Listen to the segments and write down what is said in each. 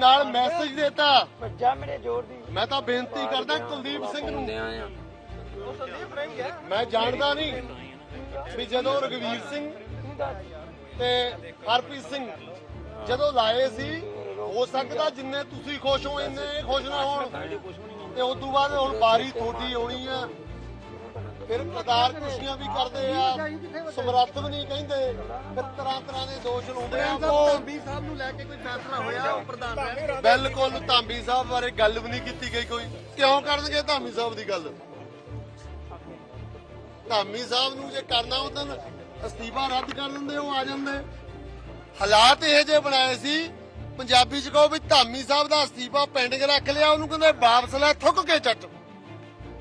ਨਾਲ ਮੈਸੇਜ ਦੇਤਾ। ਭੱਜਾ ਮੇਰੇ ਜ਼ੋਰ ਦੀ। ਮੈਂ ਤਾਂ ਬੇਨਤੀ ਕਰਦਾ ਕੁਲਦੀਪ ਸਿੰਘ ਨੂੰ। ਮੈਂ ਜਾਣਦਾ ਨਹੀਂ ਵੀ ਜਦੋਂ ਰਗਵੀਰ ਸਿੰਘ ਤੇ ਹਰਪ੍ਰੀਤ ਸਿੰਘ ਜਦੋਂ ਲਾਏ ਸੀ ਹੋ ਸਕਦਾ ਜਿੰਨੇ ਤੁਸੀਂ ਖੁਸ਼ ਹੋ ਇੰਨੇ ਖੁਸ਼ ਨਾ ਹੋਣ। ਤੇ ਉਸ ਤੋਂ ਬਾਅਦ ਹੁਣ ਬਾਰੀ ਤੁਹਾਡੀ ਆਉਣੀ ਆ। ਫਿਰ ਕਦਾਰ ਕੁਸ਼ੀਆਂ ਵੀ ਕਰਦੇ ਆ। ਸਮਰੱਥ ਵੀ ਨਹੀਂ ਕਹਿੰਦੇ। ਫਿਰ ਤਰ੍ਹਾਂ ਤਰ੍ਹਾਂ ਦੇ ਦੋਸ਼ ਲਾਉਂਦੇ ਆ। ਧਾਮੀ ਸਾਹਿਬ ਨੂੰ ਲੈ ਕੇ ਕੋਈ ਫੈਸਲਾ ਹੋਇਆ ਉਹ ਪ੍ਰਧਾਨ ਬਿਲਕੁਲ ਧਾਮੀ ਸਾਹਿਬ ਬਾਰੇ ਗੱਲ ਵੀ ਨਹੀਂ ਕੀਤੀ ਗਈ ਕੋਈ। ਕਿਉਂ ਕਰਨਗੇ ਧਾਮੀ ਸਾਹਿਬ ਦੀ ਗੱਲ? ਧਾਮੀ ਸਾਹਿਬ ਨੂੰ ਜੇ ਕਰਨਾ ਉਦੋਂ ਅਸਤੀਫਾ ਰੱਦ ਕਰ ਦਿੰਦੇ ਉਹ ਆ ਜਾਂਦੇ। ਹਾਲਾਤ ਇਹ ਜੇ ਬਣਾਏ ਸੀ ਪੰਜਾਬੀ ਚ ਕਹੋ ਵੀ ਧਾਮੀ ਸਾਹਿਬ ਦਾ ਅਸਤੀਫਾ ਪੈਂਡਿੰਗ ਰੱਖ ਲਿਆ ਉਹਨੂੰ ਕਹਿੰਦੇ ਵਾਪਸ ਲੈ ਥੁੱਕ ਕੇ ਚੱਟ।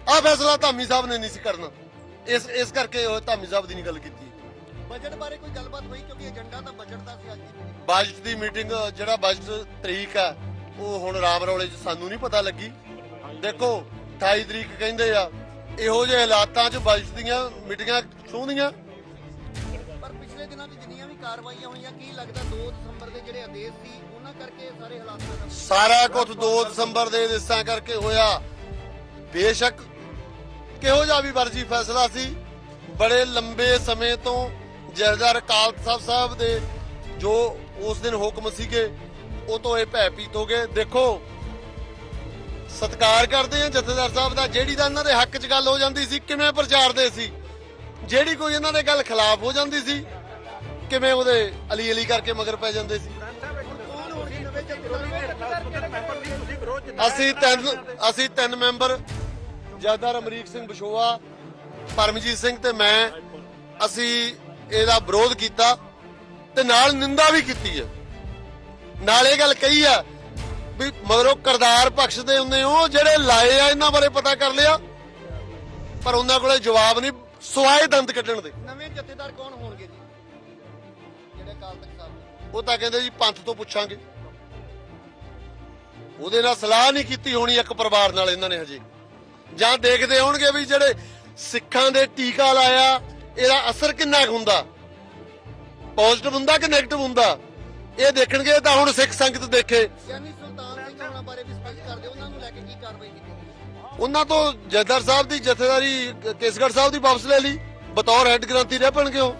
ਆਹ ਫੈਸਲਾ ਧਾਮੀ ਸਾਹਿਬ ਨੇ ਨਹੀਂ ਸੀ ਕਰਨਾ। ਇਸ ਇਸ ਕਰਕੇ ਉਹ ਧਾਮੀ ਸਾਹਿਬ ਦੀ ਨਹੀਂ ਗੱਲ ਕੀਤੀ। ਬਜਟ ਬਾਰੇ ਕੋਈ ਗੱਲਬਾਤ ਹੋਈ? ਕਿਉਂਕਿ ਏਜੰਡਾ ਤਾਂ ਬਜਟ ਦਾ ਸੀ ਅੱਜ ਦੀ। ਬਜਟ ਦੀ ਮੀਟਿੰਗ ਜਿਹੜਾ ਬਜਟ ਤਰੀਕ ਆ ਉਹ ਹੁਣ ਰਾਮ ਰੌਲੇ 'ਚ ਸਾਨੂੰ ਨਹੀਂ ਪਤਾ ਲੱਗੀ। ਦੇਖੋ 28 ਤਰੀਕ ਕਹਿੰਦੇ ਆ ਇਹੋ ਜਿਹੇ ਹਾਲਾਤਾਂ 'ਚ ਬਜਟ ਦੀਆਂ ਮੀਟਿੰਗਾਂ ਖੂੰਦੀਆਂ ਪਰ ਪਿਛਲੇ ਦਿਨਾਂ 'ਚ ਜਿੰਨੀਆਂ ਵੀ ਕਾਰਵਾਈਆਂ ਹੋਈਆਂ ਕੀ ਲੱਗਦਾ 2 ਦਸੰਬਰ ਦੇ ਜਿਹੜੇ ਆਦੇਸ਼ ਸੀ ਉਹਨਾਂ ਕਰਕੇ ਸਾਰੇ ਹਾਲਾਤ? ਸਾਰਾ ਕੁਝ 2 ਦਸੰਬਰ ਦੇ ਦਿਸਾਂ ਕਰਕੇ ਹੋਇਆ। ਬੇਸ਼ੱਕ ਕਿਹੋ ਜਿਹਾ ਵੀ ਵਰਜੀ ਫੈਸਲਾ ਸੀ? ਬੜੇ ਲੰਬੇ ਸਮੇਂ ਤੋਂ ਜਥੇਦਾਰ ਕਾਲਤ ਸਾਹਿਬ ਸਾਹਿਬ ਦੇ ਜੋ ਉਸ ਦਿਨ ਹੁਕਮ ਸੀਗੇ ਉਹ ਤੋਂ ਇਹ ਭੈਪੀਤ ਹੋ ਗਏ। ਦੇਖੋ ਸਤਿਕਾਰ ਕਰਦੇ ਆ ਜਥੇਦਾਰ ਸਾਹਿਬ ਦਾ ਜਿਹੜੀ ਦਾ ਇਹਨਾਂ ਦੇ ਹੱਕ 'ਚ ਗੱਲ ਹੋ ਜਾਂਦੀ ਸੀ ਕਿਵੇਂ ਪ੍ਰਚਾਰਦੇ ਸੀ? ਜਿਹੜੀ ਕੋਈ ਇਹਨਾਂ ਦੇ ਗੱਲ ਖਿਲਾਫ ਹੋ ਜਾਂਦੀ ਸੀ ਕਿਵੇਂ ਉਹਦੇ ਅਲੀ ਅਲੀ ਕਰਕੇ ਮਗਰ ਪੈ ਜਾਂਦੇ ਸੀ? ਅਸੀਂ ਤਿੰਨ ਅਸੀਂ ਤਿੰਨ ਮੈਂਬਰ ਜਥੇਦਾਰ ਅਮਰੀਕ ਸਿੰਘ ਬਸ਼ੋਆ ਪਰਮਜੀਤ ਸਿੰਘ ਤੇ ਮੈਂ ਅਸੀਂ ਇਹਦਾ ਵਿਰੋਧ ਕੀਤਾ ਤੇ ਨਾਲ ਨਿੰਦਾ ਵੀ ਕੀਤੀ ਹੈ। ਨਾਲ ਇਹ ਗੱਲ ਕਹੀ ਆ ਵੀ ਮਗਰੋਂ ਕਰਦਾਰ ਬਖਸ਼ਦੇ ਹੁੰਦੇ ਉਹ ਜਿਹੜੇ ਲਾਏ ਆ ਇਹਨਾਂ ਬਾਰੇ ਪਤਾ ਕਰ ਲਿਆ ਪਰ ਉਹਨਾਂ ਕੋਲੇ ਜਵਾਬ ਨਹੀਂ ਸਵਾਏ ਦੰਦ ਕੱਢਣ ਦੇ। ਨਵੇਂ ਜਥੇਦਾਰ ਕੌਣ ਹੋਣਗੇ ਜੀ? ਜਿਹੜੇ ਕਾਲ ਤੱਕ ਸਾਹਿਬ? ਉਹ ਤਾਂ ਕਹਿੰਦੇ ਜੀ ਪੰਥ ਤੋਂ ਪੁੱਛਾਂਗੇ। ਉਹਦੇ ਨਾਲ ਸਲਾਹ ਨਹੀਂ ਕੀਤੀ ਹੋਣੀ ਇੱਕ ਪਰਿਵਾਰ ਨਾਲ ਇਹਨਾਂ ਨੇ ਹਜੇ। ਜਾਂ ਦੇਖਦੇ ਹੋਣਗੇ ਵੀ ਜਿਹੜੇ ਸਿੱਖਾਂ ਦੇ ਟੀਕਾ ਲਾਇਆ ਇਹਦਾ ਅਸਰ ਕਿੰਨਾ ਹੁੰਦਾ? ਪੋਜ਼ਿਟਿਵ ਹੁੰਦਾ ਕਿ 네ਗੇਟਿਵ ਹੁੰਦਾ? ਇਹ ਦੇਖਣਗੇ ਤਾਂ ਹੁਣ ਸਿੱਖ ਸੰਗਤ ਦੇਖੇ। ਗਿਆਨੀ ਸੁਲਤਾਨ ਸਿੰਘ ਹੋਣਾ ਬਾਰੇ ਵੀ ਸਪਸ਼ਟ ਕਰ ਦਿਓ ਉਹਨਾਂ ਨੂੰ ਲੈ ਕੇ ਕੀ ਕਾਰਵਾਈ ਕੀਤੀ ਗਈ? ਉਹਨਾਂ ਤੋਂ ਜਥੇਦਾਰ ਸਾਹਿਬ ਦੀ ਜਥੇਦਾਰੀ ਕੇਸਗੜ੍ਹ ਸਾਹਿਬ ਦੀ ਵਾਪਸ ਲੈ ਲਈ। ਬਤੌਰ ਹੈੱਡ ਗ੍ਰੰਥੀ ਰਹਿ ਪੈਣਗੇ ਉਹ।